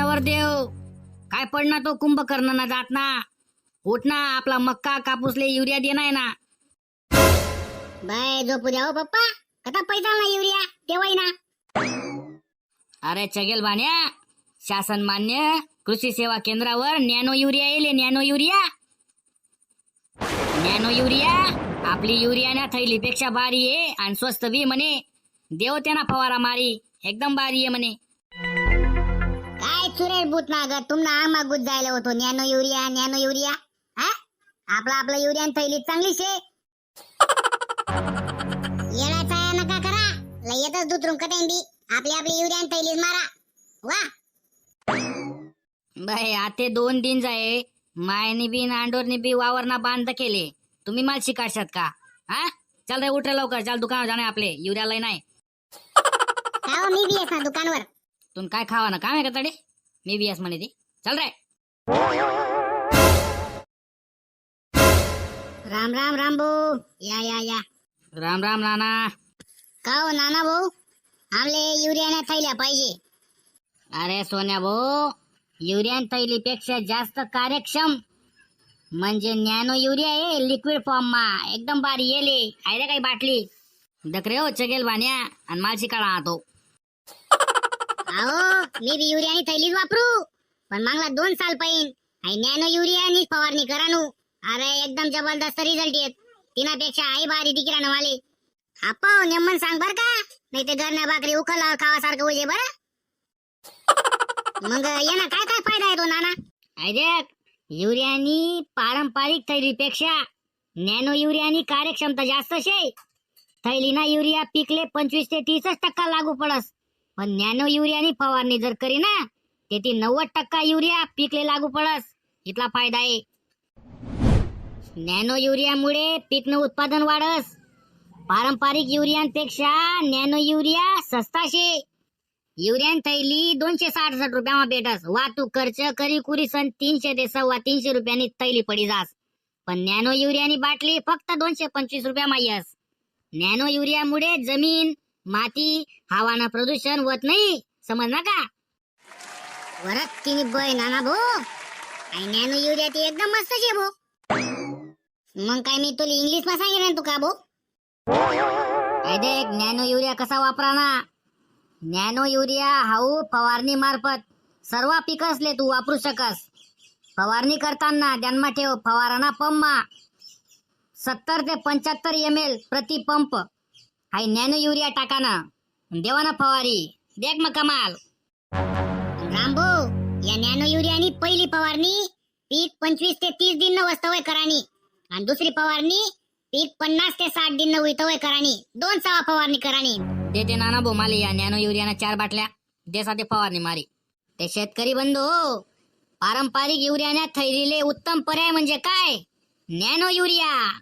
काय पडना तो कुंभकर्ण ना जात ना उठ ना आपला मक्का कापूसले युरिया देणार ना बाय झोपू द्या हो पप्पा. कसा पैसा ना युरिया तेव्हाही ना. अरे चगेल बाण्या शासन मान्य कृषी सेवा केंद्रावर नॅनो युरिया येले नॅनो युरिया. नॅनो युरिया आपली युरिया ना थैलीपेक्षा बारी आहे आणि स्वस्त बी म्हणे. देव त्यांना फवारा मारी एकदम बारी आहे म्हणे. काय चुरेल बुत ना ग तुमना आग मागूत जायला होतो. Nano urea nano urea. हा? आपला आपला युरिया थैली चांगली शे येण्याचा या नका करा. लय येतच दुतरून कटेन बी आपली आपली युरिया थैलीच मारा. वा. बाय आते दोन दिन जाये. मायनी बी नांडोरनी बी वावरना बांध केले. तुम्ही मला शिकाशात का? हा? चल रे उठ रे लवकर. चल दुकानावर जाणे आपले. युरिया लय नाही. काय हो, मी बी ना दुकानवर. तुम काय खावा ना आहे का तडे? मी बी येस म्हणे ती चल रे राम राम राम भाऊ. या या या. राम राम नाना. का हो नाना भाऊ? आमले युरिया नाही थैल्या पाहिजे. अरे सोन्या भाऊ युरिया तैलीपेक्षा जास्त कार्यक्षम. म्हणजे नॅनो युरिया आहे लिक्विड फॉर्म मा. एकदम बारी येले. आहे रे काही बाटली. दखरे हो चगेल बाण्या आणि मालशी काढा तो अहो मी बी युरिया आणि थैलीच वापरू. पण मागला दोन साल पाहिन आई नॅनो युरिया आणि फवारणी करा नु. अरे एकदम जबरदस्त रिझल्ट येत. तिनापेक्षा आई भारी तिकिरा वाले. आपो हो, नेमन सांग बर का? नाही ते घरण्या भाकरी उखलावर खावासारखं होईल बर. मग याना काय काय फायदा आहे तो नाना? अरे युरियानी पारंपरिक थैलीपेक्षा नॅनो युरियानी कार्यक्षमता जास्त शे. थैलीना युरिया पिकले पंचवीस ते तीसच टक्का लागू पडस. पण नॅनो युरियानी फवारणी जर करी ना ते ती नव्वद टक्का युरिया पिकले लागू पडस. इथला फायदा आहे. नॅनो युरियामुळे पिकनं उत्पादन वाढस. पारंपरिक युरियांपेक्षा नॅनो युरिया सस्ता शे युरियान थैली दोनशे साठ साठ रुपयामा भेटस. वाहतूक खर्च करी कुरी सन तीनशे ते सव्वा तीनशे रुपयांनी थैली पडी जास. पण नॅनो युरियानी बाटली फक्त दोनशे पंचवीस रुपयामा येस. नॅनो युरियामुळे जमीन माती हवाना प्रदूषण होत नाही. समज का? वरत तिने बय नाना भो. आणि नॅनो युरिया ती एकदम मस्त शे भो. मग काय मी तुला इंग्लिशमध्ये सांगेन तू का भो? काय देख नॅनो युरिया कसा वापरा ना नॅनो युरिया हाऊ फवारणी मार्फत. सर्व पिकसले तू वापरू शकस. फवारणी करताना ध्यानमा ठेव फवारणा पंप सत्तर ते पंच्याहत्तर एम एल प्रति पंप. हाय नॅनो युरिया टाका ना देवा देवाना फवारी. देख मग कमाल. रामभो या नॅनो युरियानी पहिली फवारणी पीक पंचवीस ते तीस दिन वस्तवय करानी. आणि दुसरी फवारणी पीक पन्नास ते साठ दिन उतवय करानी. दोन सवा फवारणी करानी. दे देते नाना बोमाले या नॅनो युरियाना चार बाटल्या. देसाठी फवारणी मारी. ते शेतकरी बंधू हो. पारंपरिक युरियाने थैलीले उत्तम पर्याय म्हणजे काय? Nano urea.